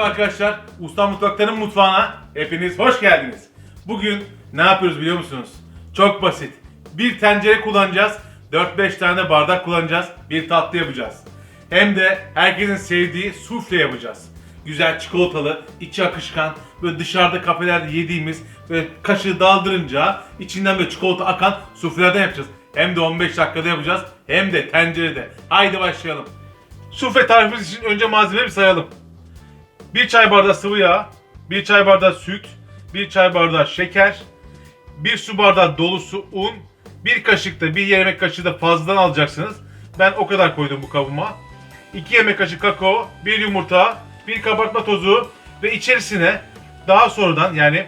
Merhaba arkadaşlar. Usta Mutfakların mutfağına hepiniz hoş geldiniz. Bugün ne yapıyoruz biliyor musunuz? Çok basit. Bir tencere kullanacağız. 4-5 tane bardak kullanacağız. Bir tatlı yapacağız. Hem de herkesin sevdiği sufle yapacağız. Güzel çikolatalı, içi akışkan, böyle dışarıda kafelerde yediğimiz böyle kaşığı daldırınca içinden böyle çikolata akan suflelerden yapacağız. Hem de 15 dakikada yapacağız hem de tencerede. Haydi başlayalım. Sufle tarifimiz için önce malzemeleri sayalım. 1 çay bardağı sıvı yağ, 1 çay bardağı süt, 1 çay bardağı şeker, 1 su bardağı dolusu un, 1 kaşık da 1 yemek kaşığı da fazladan alacaksınız. Ben o kadar koydum bu kabıma. 2 yemek kaşığı kakao, 1 yumurta, 1 kabartma tozu ve içerisine daha sonradan yani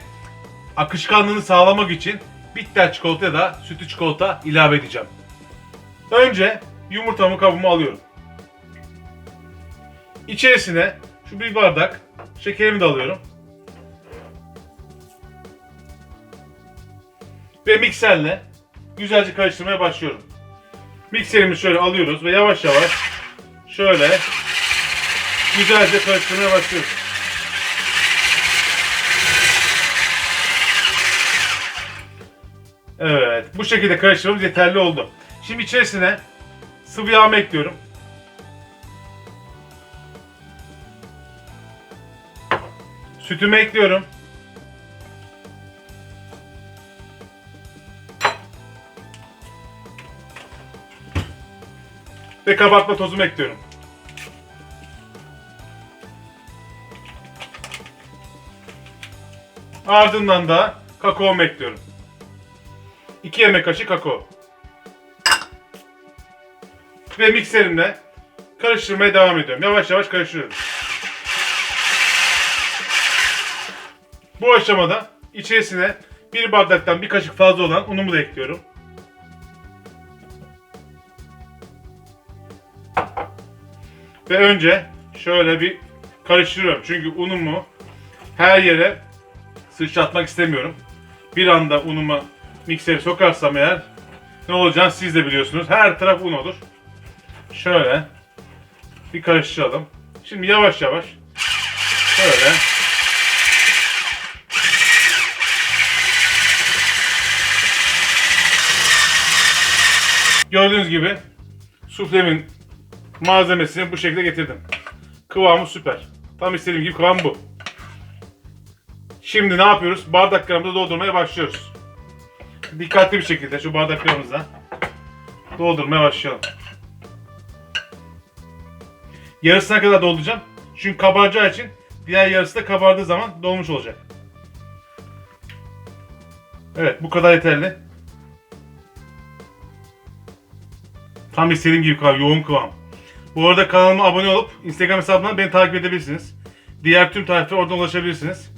akışkanlığını sağlamak için bitter çikolata ya da sütlü çikolata ilave edeceğim. Önce yumurtamı kabıma alıyorum. İçerisine şu bir bardak şekerimi de alıyorum. Ve mikserle güzelce karıştırmaya başlıyorum. Mikserimi şöyle alıyoruz ve yavaş yavaş şöyle güzelce karıştırmaya başlıyoruz. Evet, bu şekilde karıştırmamız yeterli oldu. Şimdi içerisine sıvı yağımı ekliyorum. Sütümü ekliyorum. Ve kabartma tozumu ekliyorum. Ardından da kakaomu ekliyorum. 2 yemek kaşığı kakao. Ve mikserimle karıştırmaya devam ediyorum. Yavaş yavaş karıştırıyorum. Bu aşamada içerisine bir bardaktan bir kaşık fazla olan unumu da ekliyorum. Ve önce şöyle bir karıştırıyorum. Çünkü unumu her yere sıçratmak istemiyorum. Bir anda unumu mikseri sokarsam eğer ne olacağını siz de biliyorsunuz. Her taraf un olur. Şöyle bir karıştıralım. Şimdi yavaş yavaş şöyle Gördüğünüz gibi suflemin malzemesini bu şekilde getirdim. Kıvamı süper. Tam istediğim gibi kıvam bu. Şimdi ne yapıyoruz? Bardaklarımızı doldurmaya başlıyoruz. Dikkatli bir şekilde şu bardaklarımıza doldurmaya başlayalım. Yarısına kadar dolduracağım. Çünkü kabaracağı için diğer yarısı da kabardığı zaman dolmuş olacak. Evet bu kadar yeterli. Tam istediğim gibi kıvam, yoğun kıvam. Bu arada kanalıma abone olup Instagram hesabından beni takip edebilirsiniz. Diğer tüm tariflere oradan ulaşabilirsiniz.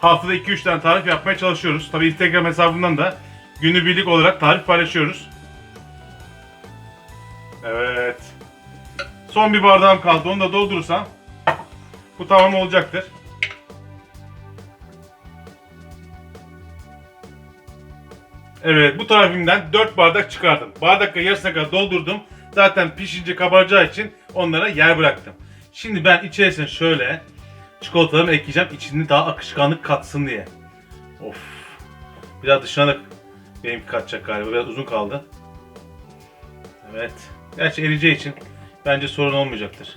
Haftada 2-3 tane tarif yapmaya çalışıyoruz. Tabi Instagram hesabından da günübirlik olarak tarif paylaşıyoruz. Evet. Son bir bardağım kaldı. Onu da doldurursam bu tamam olacaktır. Evet bu tarifimden 4 bardak çıkardım. Bardakla yarısına kadar doldurdum. Zaten pişince kabaracağı için onlara yer bıraktım. Şimdi ben içerisine şöyle çikolatalarımı ekleyeceğim. İçinde daha akışkanlık katsın diye. Of. Biraz dışına da benimki katacak galiba. Biraz uzun kaldı. Evet. Gerçi eriyeceği için bence sorun olmayacaktır.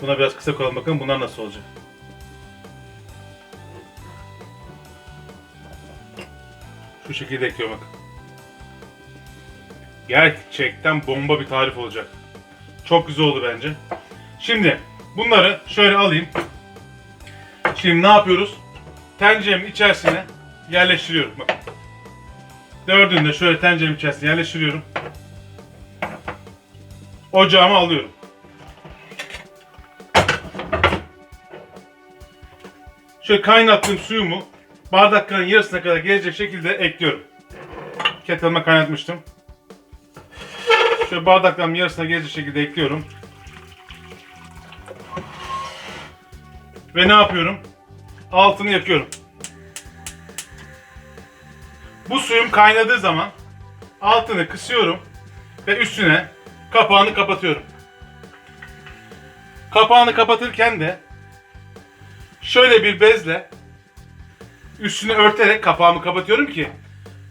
Buna biraz kısa koyalım bakalım bunlar nasıl olacak. Şu şekilde ekliyorum bak. Gerçekten bomba bir tarif olacak. Çok güzel oldu bence. Şimdi bunları şöyle alayım. Şimdi ne yapıyoruz? Tenceremin içerisine yerleştiriyorum. Bak. Dördünü şöyle tenceremin içerisine yerleştiriyorum. Ocağıma alıyorum. Şöyle kaynattığım suyumu bardakların yarısına kadar gelecek şekilde ekliyorum. Kettle'ıma kaynatmıştım. Şöyle bardakların yarısına gelecek şekilde ekliyorum. Ve ne yapıyorum? Altını yakıyorum. Bu suyum kaynadığı zaman altını kısıyorum ve üstüne kapağını kapatıyorum. Kapağını kapatırken de şöyle bir bezle üstünü örterek kapağımı kapatıyorum ki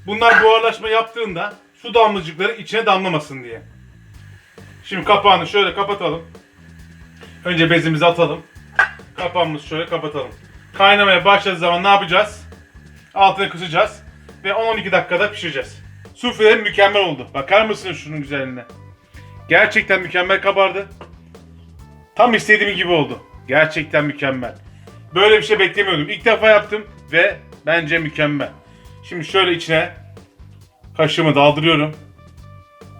bunlar buharlaşma yaptığında su damlacıkları içine damlamasın diye. Şimdi kapağını şöyle kapatalım. Önce bezimizi atalım. Kapağımızı şöyle kapatalım. Kaynamaya başladığı zaman ne yapacağız? Altını kısacağız ve 10-12 dakikada pişireceğiz. Sufle mükemmel oldu. Bakar mısınız şunun güzelliğine? Gerçekten mükemmel kabardı. Tam istediğim gibi oldu. Gerçekten mükemmel. Böyle bir şey beklemiyordum. İlk defa yaptım ve bence mükemmel. Şimdi şöyle içine kaşığımı daldırıyorum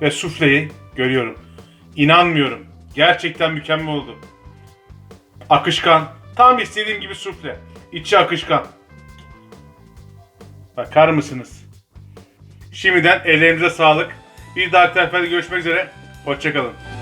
ve sufleyi görüyorum. İnanmıyorum. Gerçekten mükemmel oldu. Akışkan. Tam istediğim gibi sufle. İçi akışkan. Bakar mısınız? Şimdiden ellerinize sağlık. Bir dahaki seferde görüşmek üzere. Hoşçakalın.